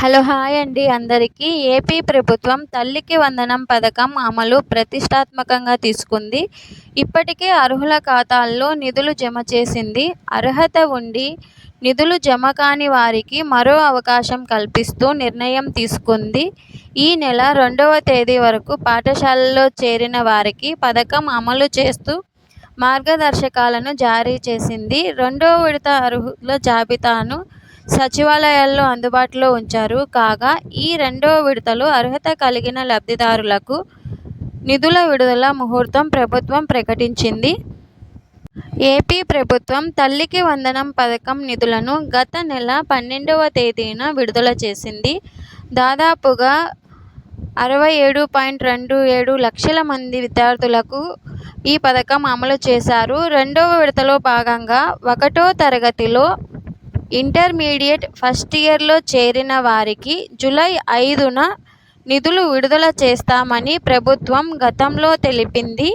Hello hi అండి అందరికీ. AP ప్రభుత్వం తల్లికి వందనం పథకం అమలు ప్రతిష్టాత్మకంగా తీసుకుంది. ఇప్పటికే అర్హుల ఖాతాల్లో నిధులు జమ చేసింది. అర్హత ఉండి నిధులు జమ కాని వారికి మరో అవకాశం కల్పిస్తూ నిర్ణయం తీసుకుంది. ఈ నెల రెండవ తేదీ వరకు పాఠశాలలో చేరిన వారికి పథకం అమలు చేస్తూ మార్గదర్శకాలను జారీ చేసింది. రెండో విడత అర్హుల జాబితాను సచివాలయాల్లో అందుబాటులో ఉంచారు. కాగా ఈ రెండవ విడతలో అర్హత కలిగిన లబ్ధిదారులకు నిధుల విడుదల ముహూర్తం ప్రభుత్వం ప్రకటించింది. ఏపీ ప్రభుత్వం తల్లికి వందనం పథకం నిధులను గత నెల పన్నెండవ తేదీన విడుదల చేసింది. దాదాపుగా అరవై ఏడు పాయింట్ రెండు ఏడు లక్షల మంది విద్యార్థులకు ఈ పథకం అమలు చేశారు. రెండవ విడతలో భాగంగా ఒకటో తరగతిలో ఇంటర్మీడియట్ ఫస్ట్ ఇయర్లో చేరిన వారికి జూలై ఐదున నిధులు విడుదల చేస్తామని ప్రభుత్వం గతంలో తెలిపింది.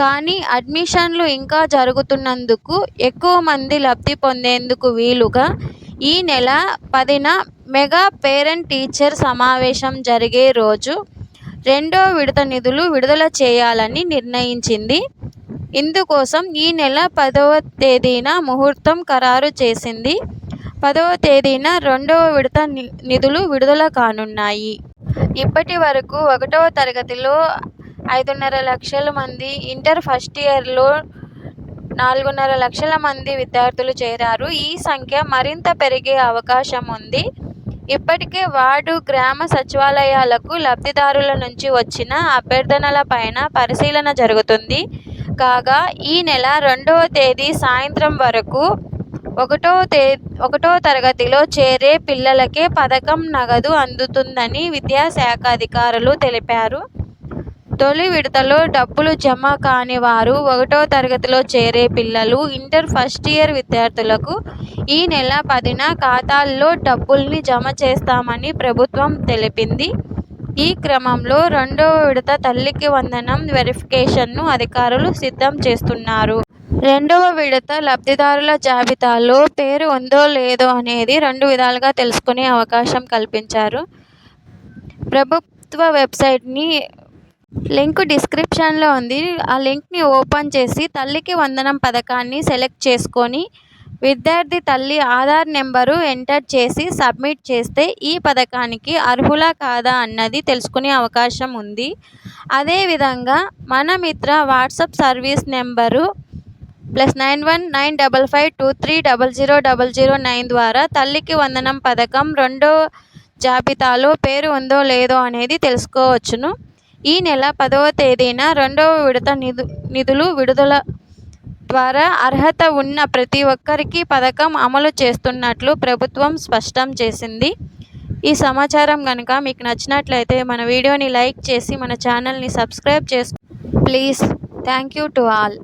కానీ అడ్మిషన్లు ఇంకా జరుగుతున్నందుకు ఎక్కువ మంది లబ్ధి పొందేందుకు వీలుగా ఈ నెల పదిన మెగా పేరెంట్ టీచర్ సమావేశం జరిగే రోజు రెండో విడత నిధులు విడుదల చేయాలని నిర్ణయించింది. ఇందుకోసం ఈ నెల పదవ తేదీన ముహూర్తం ఖరారు చేసింది. పదవ తేదీన రెండవ విడత నిధులు విడుదల కానున్నాయి. ఇప్పటి వరకు ఒకటవ తరగతిలో ఐదున్నర లక్షల మంది ఇంటర్ ఫస్ట్ ఇయర్లో నాలుగున్నర లక్షల మంది విద్యార్థులు చేరారు. ఈ సంఖ్య మరింత పెరిగే అవకాశం ఉంది. ఇప్పటికే వార్డు గ్రామ సచివాలయాలకు లబ్ధిదారుల నుంచి వచ్చిన అభ్యర్థనల పైన పరిశీలన జరుగుతుంది. కాగా ఈ నెల రెండవ తేదీ సాయంత్రం వరకు ఒకటో తే ఒకటో తరగతిలో చేరే పిల్లలకే పథకం నగదు అందుతుందని విద్యాశాఖ అధికారులు తెలిపారు. తొలి విడతలో డబ్బులు జమ కాని వారు ఒకటో తరగతిలో చేరే పిల్లలు ఇంటర్ ఫస్ట్ ఇయర్ విద్యార్థులకు ఈ నెల పదిన ఖాతాల్లో డబ్బుల్ని జమ చేస్తామని ప్రభుత్వం తెలిపింది. ఈ క్రమంలో రెండవ విడత తల్లికి వందనం వెరిఫికేషన్ను అధికారులు సిద్ధం చేస్తున్నారు. రెండవ విడత లబ్ధిదారుల జాబితాలో పేరు ఉందో లేదో అనేది రెండు విధాలుగా తెలుసుకునే అవకాశం కల్పించారు. ప్రభుత్వ వెబ్సైట్ని లింక్ డిస్క్రిప్షన్లో ఉంది. ఆ లింక్ని ఓపెన్ చేసి తల్లికి వందనం పథకాన్ని సెలెక్ట్ చేసుకొని విద్యార్థి తల్లి ఆధార్ నెంబరు ఎంటర్ చేసి సబ్మిట్ చేస్తే ఈ పథకానికి అర్హులా కాదా అన్నది తెలుసుకునే అవకాశం ఉంది. అదేవిధంగా మన Mitra WhatsApp service number plus nine one nine double five two three double zero double zero nine ద్వారా తల్లికి వందనం పథకం రెండో జాబితాలో పేరు ఉందో లేదో అనేది తెలుసుకోవచ్చును. ఈ నెల పదవ తేదీన రెండవ విడత నిధు నిధులు విడుదల ద్వారా అర్హత ఉన్న ప్రతి ఒక్కరికి పథకం అమలు చేస్తున్నట్లు ప్రభుత్వం స్పష్టం చేసింది. ఈ సమాచారం కనుక మీకు నచ్చినట్లయితే మన వీడియోని లైక్ చేసి మన ఛానల్ని సబ్స్క్రైబ్ చేసు please thank you to all.